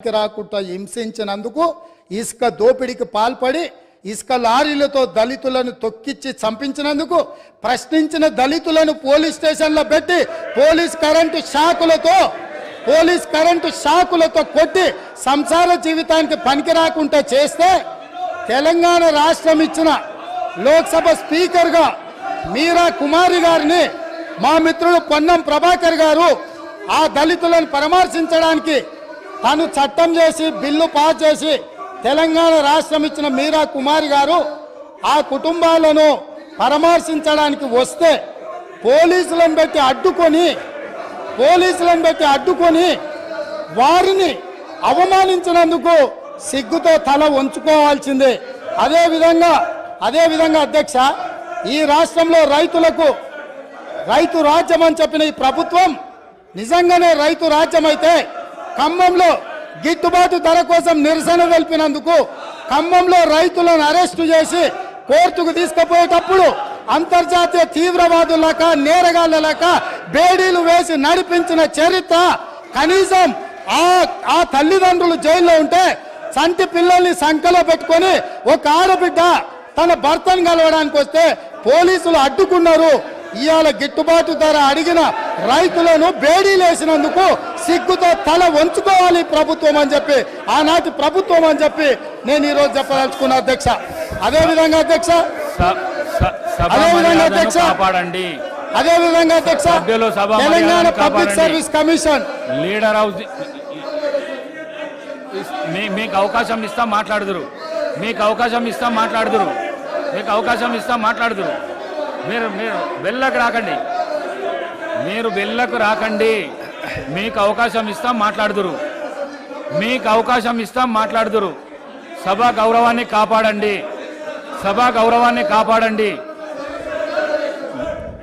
రాకుండా హింసించినందుకు ఇసుక దోపిడీకి పాల్పడి ఇసుక లారీలతో దళితులను తొక్కిచ్చి చంపించినందుకు ప్రశ్నించిన దళితులను పోలీస్ స్టేషన్లో పెట్టి పోలీస్ కరెంటు షాకులతో పోలీస్ కరెంటు షాకులతో కొట్టి సంసార జీవితానికి పనికి రాకుండా చేస్తే తెలంగాణ రాష్ట్రం ఇచ్చిన లోక్సభ స్పీకర్గా మీరా కుమారి గారిని మా మిత్రుడు పొన్నం ప్రభాకర్ గారు ఆ దళితులను పరామర్శించడానికి తను చట్టం చేసి బిల్లు పాస్ చేసి తెలంగాణ రాష్ట్రం ఇచ్చిన మీరా కుమారి గారు ఆ కుటుంబాలను పరామర్శించడానికి వస్తే పోలీసులను పెట్టి అడ్డుకొని పోలీసులను పెట్టి అడ్డుకొని వారిని అవమానించినందుకు సిగ్గుతో తల ఉంచుకోవాల్సిందే అదేవిధంగా అదేవిధంగా అదే విధంగా అధ్యక్ష ఈ రాష్ట్రంలో రైతులకు రైతు రాజ్యం అని చెప్పిన ఈ ప్రభుత్వం నిజంగానే రైతు రాజ్యం అయితే ఖమ్మంలో గిట్టుబాటు ధర కోసం నిరసన తెలిపినందుకు ఖమ్మంలో రైతులను అరెస్టు చేసి కోర్టుకు తీసుకుపోయేటప్పుడు అంతర్జాతీయ తీవ్రవాదులక నేరగాళ్ళలక బేడీలు వేసి నడిపించిన చరిత్ర కనీసం ఆ ఆ తల్లిదండ్రులు జైల్లో ఉంటే సంటి పిల్లల్ని సంకలో పెట్టుకొని ఒక ఆడబిడ్డ తన భర్తను కలవడానికి వస్తే పోలీసులు అడ్డుకున్నారు. ఇవాళ గిట్టుబాటు ధర అడిగిన రైతులను బేడీలేసినందుకు సిగ్గుతో తల వంచుకోవాలి ప్రభుత్వం అని చెప్పి ఆనాటి ప్రభుత్వం అని చెప్పి నేను ఈరోజు చెప్పదలుచుకున్నా అధ్యక్ష. అదే విధంగా అధ్యక్ష? స- స- సభ అదే విధంగా మర్యాదను అధ్యక్ష. కాపాడండి. అదే విధంగా అధ్యక్ష Telangana public. Service commission. Leader house మీకు అవకాశం ఇస్తాం మాట్లాడుదురు. మీకు అవకాశం ఇస్తాం మాట్లాడుదురు. మీకు అవకాశం ఇస్తాం మాట్లాడుదురు. మీరు మీరు వెళ్ళకు రాకండి. మీరు వెళ్ళకు రాకండి. మీకు అవకాశం ఇస్తాం మాట్లాడుదురు. మీకు అవకాశం ఇస్తాం మాట్లాడుదురు. సభ గౌరవాన్ని కాపాడండి. సభ గౌరవాన్ని కాపాడండి.